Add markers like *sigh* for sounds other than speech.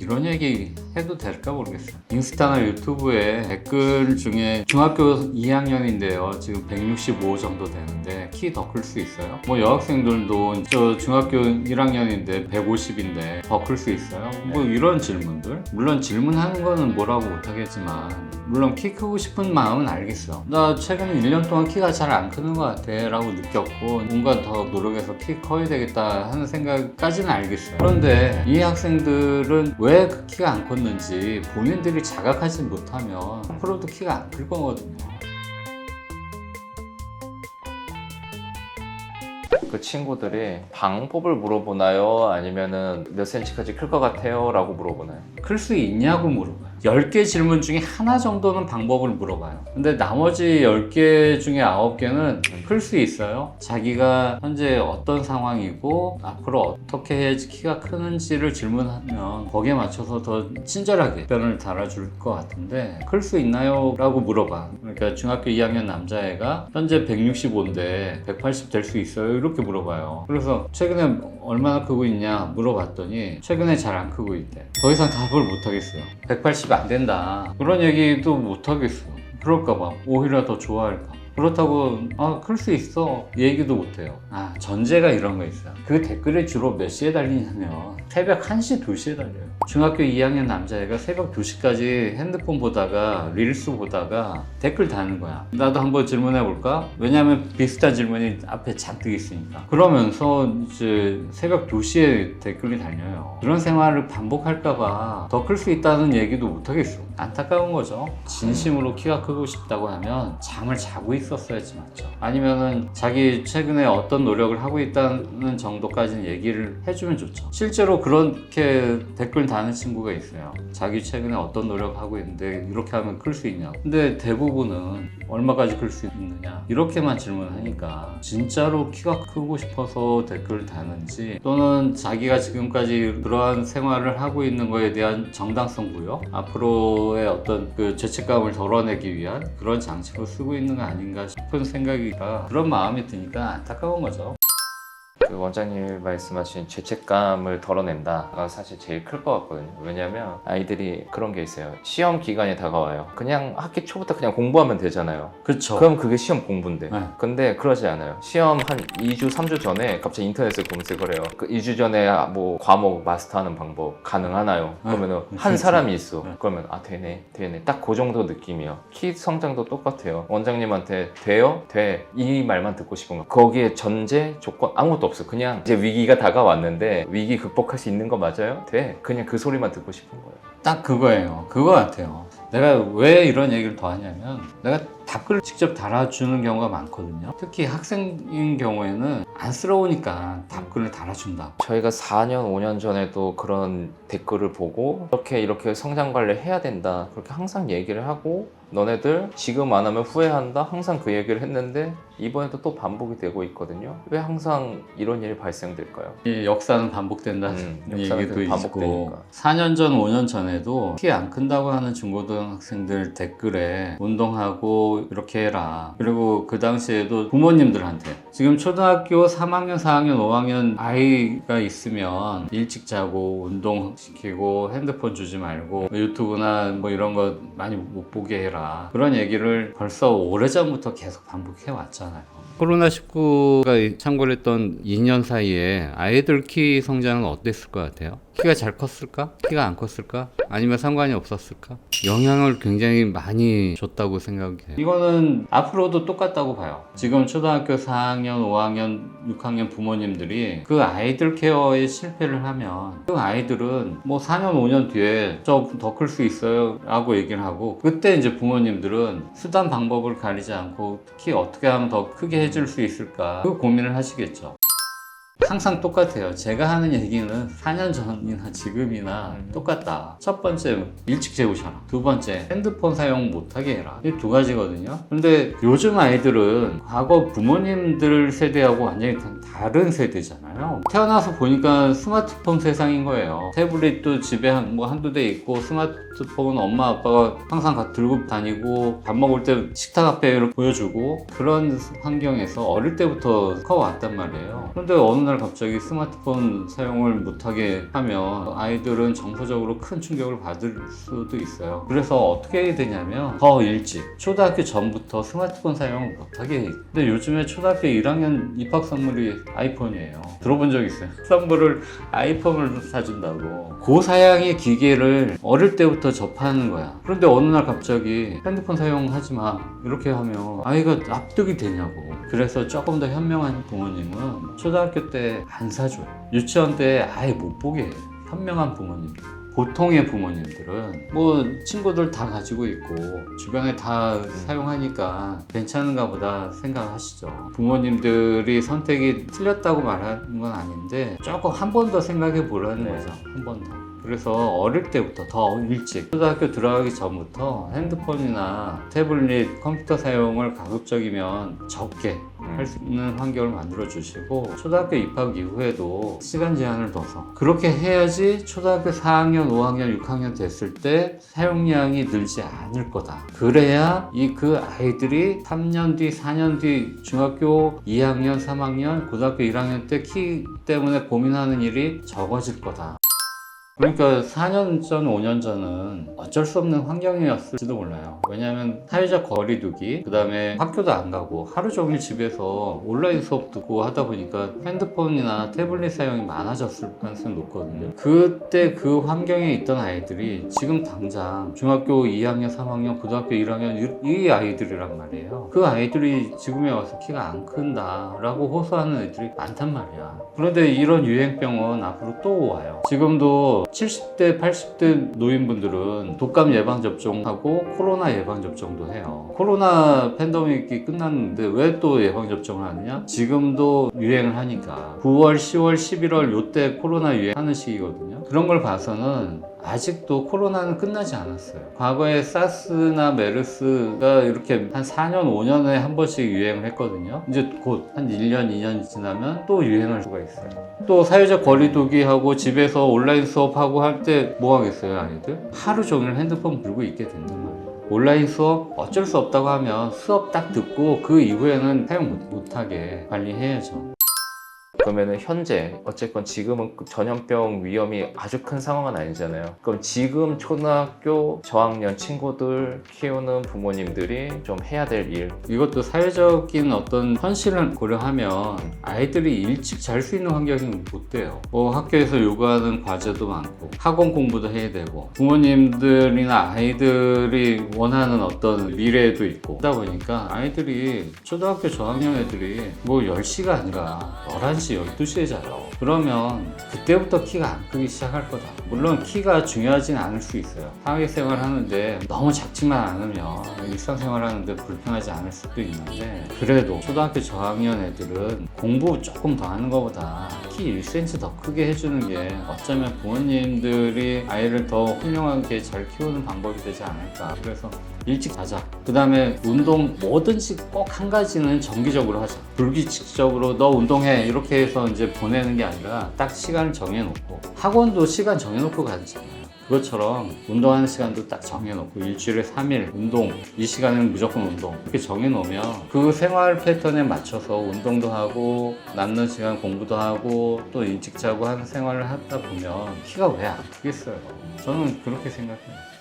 이런 얘기 해도 될까 모르겠어요. 인스타나 유튜브에 댓글 중에 중학교 2학년인데요. 지금 165 정도 되는데 키 더 클 수 있어요? 뭐 여학생들도 저 중학교 1학년인데 150인데 더 클 수 있어요? 뭐 이런 질문들. 물론 질문하는 거는 뭐라고 못하겠지만 물론 키 크고 싶은 마음은 알겠어. 나 최근 1년 동안 키가 잘 안 크는 것 같아 라고 느꼈고 뭔가 더 노력해서 키 커야 되겠다 하는 생각까지는 알겠어요. 그런데 이 학생들은 왜그 키가 안 컸는지 본인들이 자각하지 못하면 앞으로도 키가 안 클 거거든요. 그 친구들이 방법을 물어보나요? 아니면은 몇 센치까지 클 것 같아요? 라고 물어보나요? 클 수 있냐고 물어봐요. 10개 질문 중에 하나 정도는 방법을 물어봐요. 근데 나머지 10개 중에 9개는 클수 있어요. 자기가 현재 어떤 상황이고 앞으로 어떻게 해야지 키가 크는지를 질문하면 거기에 맞춰서 더 친절하게 답변을 달아줄 것 같은데 클 수 있나요? 라고 물어봐. 그러니까 중학교 2학년 남자애가 현재 165인데 180 될 수 있어요? 이렇게 물어봐요. 그래서 최근에 얼마나 크고 있냐 물어봤더니 최근에 잘 안 크고 있대. 더 이상 답을 못 하겠어요. 180안 된다. 그런 얘기도 못 하겠어. 그럴까봐 오히려 더 좋아할까. 그렇다고 아클수 있어. 얘기도 못해요. 아 전제가 이런 거 있어요. 그 댓글에 주로 몇 시에 달리냐면 새벽 1시 2시에 달려요. 중학교 2학년 남자애가 새벽 2시까지 핸드폰 보다가 릴스 보다가 댓글 다는 거야. 나도 한번 질문해 볼까? 왜냐면 비슷한 질문이 앞에 잔뜩 있으니까. 그러면서 이제 새벽 2시에 댓글이 달려요. 그런 생활을 반복할까봐 더 클 수 있다는 얘기도 못하겠어. 안타까운 거죠. 진심으로 키가 크고 싶다고 하면 잠을 자고 있 었어야지 맞죠. 아니면은 자기 최근에 어떤 노력을 하고 있다는 정도까지는 얘기를 해주면 좋죠. 실제로 그렇게 댓글 다는 친구가 있어요. 자기 최근에 어떤 노력을 하고 있는데 이렇게 하면 클 수 있냐고 근데 대부분은 얼마까지 클 수 있느냐. 이렇게만 질문하니까 진짜로 키가 크고 싶어서 댓글을 다는지 또는 자기가 지금까지 그러한 생활을 하고 있는 거에 대한 정당성 부여? 앞으로의 어떤 그 죄책감을 덜어내기 위한 그런 장치로 쓰고 있는 거 아닌가 싶은 생각이라 그런 마음이 드니까 안타까운 거죠. 그 원장님이 말씀하신 죄책감을 덜어낸다가 사실 제일 클 것 같거든요. 왜냐면 아이들이 그런 게 있어요. 시험 기간이 다가와요. 그냥 학기 초부터 그냥 공부하면 되잖아요. 그렇죠. 그럼 그게 시험 공부인데. 네. 근데 그러지 않아요. 시험 한 2주, 3주 전에 갑자기 인터넷에 검색을 해요. 그 2주 전에 뭐 과목 마스터하는 방법 가능하나요? 네. 그러면은 네, 한 그렇죠. 사람이 있어. 네. 그러면 아 되네, 되네. 딱 그 정도 느낌이에요. 키 성장도 똑같아요. 원장님한테 돼요? 돼. 이 말만 듣고 싶은 거. 거기에 전제, 조건 아무것도 없어. 그냥 이제 위기가 다가왔는데 위기 극복할 수 있는 거 맞아요? 돼. 그냥 그 소리만 듣고 싶은 거예요. 딱 그거예요. 그거 같아요. 내가 왜 이런 얘기를 더 하냐면 내가 댓글을 직접 달아주는 경우가 많거든요. 특히 학생인 경우에는 안쓰러우니까 댓글을 달아준다. 저희가 4년, 5년 전에도 그런 댓글을 보고 이렇게 이렇게 성장 관리를 해야 된다. 그렇게 항상 얘기를 하고 너네들 지금 안 하면 후회한다. 항상 그 얘기를 했는데 이번에도 또 반복이 되고 있거든요. 왜 항상 이런 일이 발생될까요? 이 역사는 반복된다는 음, 얘기도 있고 반복되니까. 4년 전, 5년 전에도 키 안 큰다고 하는 중고등학생들 댓글에 운동하고 이렇게 해라. 그리고 그 당시에도 부모님들한테 지금 초등학교 3학년, 4학년, 5학년 아이가 있으면 일찍 자고 운동시키고 핸드폰 주지 말고 유튜브나 뭐 이런 거 많이 못 보게 해라. 그런 얘기를 벌써 오래전부터 계속 반복해 왔잖아요. 코로나19가 창궐했던 2년 사이에 아이들 키 성장은 어땠을 것 같아요? 키가 잘 컸을까? 키가 안 컸을까? 아니면 상관이 없었을까? 영향을 굉장히 많이 줬다고 생각해요. 이거는 앞으로도 똑같다고 봐요. 지금 초등학교 4학년, 5학년, 6학년 부모님들이 그 아이들 케어에 실패를 하면 그 아이들은 뭐 4년, 5년 뒤에 저 더 클 수 있어요 라고 얘기를 하고 그때 이제 부모님들은 수단 방법을 가리지 않고 키 어떻게 하면 더 크게 해줄 수 있을까 그 고민을 하시겠죠. 항상 똑같아요. 제가 하는 얘기는 4년 전이나 지금이나 음. 똑같다. 첫 번째, 일찍 재우셔라. 두 번째, 핸드폰 사용 못하게 해라. 이 두 가지거든요. 근데 요즘 아이들은 과거 부모님들 세대하고 완전히 다- 다른 세대잖아요. 태어나서 보니까 스마트폰 세상인 거예요. 태블릿도 집에 한, 뭐 한두 대 있고 스마트폰 엄마 아빠가 항상 가- 들고 다니고 밥 먹을 때 식탁 앞에 보여주고 그런 환경에서 어릴 때부터 커왔단 말이에요. 그런데 어느 날 갑자기 스마트폰 사용을 못하게 하면 아이들은 정서적으로 큰 충격을 받을 수도 있어요. 그래서 어떻게 해야 되냐면 더 일찍 초등학교 전부터 스마트폰 사용을 못하게 해. 근데 요즘에 초등학교 1학년 입학 선물이 아이폰이에요. 들어본 적 있어요? *laughs* 선물을 아이폰을 사준다고. 고사양의 기계를 어릴 때부터 접하는 거야. 그런데 어느 날 갑자기 핸드폰 사용하지 마. 이렇게 하면 아이가 납득이 되냐고. 그래서 조금 더 현명한 부모님은 초등학교 때안 사줘요. 유치원 때 아예 못 보게 해요. 현명한 부모님. 보통의 부모님들은 뭐 친구들 다 가지고 있고 주변에 다 사용하니까 괜찮은가 보다 생각하시죠. 부모님들이 선택이 틀렸다고 말하는 건 아닌데 조금 한 번 더 생각해 보라는 네. 거죠. 한 번 더. 그래서 어릴 때부터 더 일찍 초등학교 들어가기 전부터 핸드폰이나 태블릿, 컴퓨터 사용을 가급적이면 적게 할 수 있는 환경을 만들어 주시고 초등학교 입학 이후에도 시간 제한을 둬서 그렇게 해야지 초등학교 4학년, 5학년, 6학년 됐을 때 사용량이 늘지 않을 거다. 그래야 이 그 아이들이 3년 뒤, 4년 뒤 중학교 2학년, 3학년, 고등학교 1학년 때 키 때문에 고민하는 일이 적어질 거다. 그러니까 4년 전, 5년 전은 어쩔 수 없는 환경이었을지도 몰라요. 왜냐하면 사회적 거리두기, 그 다음에 학교도 안 가고 하루 종일 집에서 온라인 수업 듣고 하다 보니까 핸드폰이나 태블릿 사용이 많아졌을 가능성이 높거든요. 그때 그 환경에 있던 아이들이 지금 당장 중학교 2학년, 3학년, 고등학교 1학년 이, 이 아이들이란 말이에요. 그 아이들이 지금에 와서 키가 안 큰다라고 호소하는 애들이 많단 말이야. 그런데 이런 유행병은 앞으로 또 와요. 지금도 70대, 80대 노인분들은 독감 예방 접종하고 코로나 예방 접종도 해요. 코로나 팬데믹이 끝났는데 왜 또 예방 접종을 하느냐? 지금도 유행을 하니까. 9월, 10월, 11월 요때 코로나 유행하는 시기거든요. 그런 걸 봐서는 아직도 코로나는 끝나지 않았어요. 과거에 사스나 메르스가 이렇게 한 4년, 5년에 한 번씩 유행을 했거든요. 이제 곧 한 1년, 2년 지나면 또 유행할 수가 있어요. 또 사회적 거리두기하고 집에서 온라인 수업하고 할 때 뭐 하겠어요, 아이들? 하루 종일 핸드폰 들고 있게 된단 말이에요. 온라인 수업 어쩔 수 없다고 하면 수업 딱 듣고 그 이후에는 사용 못- 못하게 관리해야죠. 그러면은 현재 어쨌건 지금은 그 전염병 위험이 아주 큰 상황은 아니잖아요. 그럼 지금 초등학교 저학년 친구들 키우는 부모님들이 좀 해야 될 일. 이것도 사회적인 어떤 현실을 고려하면 아이들이 일찍 잘 수 있는 환경이 못 돼요. 뭐 학교에서 요구하는 과제도 많고 학원 공부도 해야 되고 부모님들이나 아이들이 원하는 어떤 미래도 있고 그러다 보니까 아이들이 초등학교 저학년 애들이 뭐 10시가 아니라 11 시, 12시에 자요. 그러면 그때부터 키가 안 크기 시작할 거다. 물론 키가 중요하진 않을 수 있어요. 사회생활 하는데 너무 작지만 않으면 일상생활 하는데 불편하지 않을 수도 있는데 그래도 초등학교 저학년 애들은 공부 조금 더 하는 것보다 키 1cm 더 크게 해주는 게 어쩌면 부모님들이 아이를 더 훌륭하게 잘 키우는 방법이 되지 않을까. 그래서 일찍 자자. 그 다음에 운동 뭐든지 꼭 한 가지는 정기적으로 하자. 불규칙적으로 너 운동해. 이렇게 해서 이제 보내는 게 아니라 딱 시간을 정해놓고 학원도 시간 정해놓고 가잖아요. 그것처럼 운동하는 시간도 딱 정해놓고 일주일에 3일 운동 이 시간은 무조건 운동 이렇게 정해놓으면 그 생활 패턴에 맞춰서 운동도 하고 남는 시간 공부도 하고 또 일찍 자고 하는 생활을 하다 보면 키가 왜 안 크겠어요 저는 그렇게 생각해요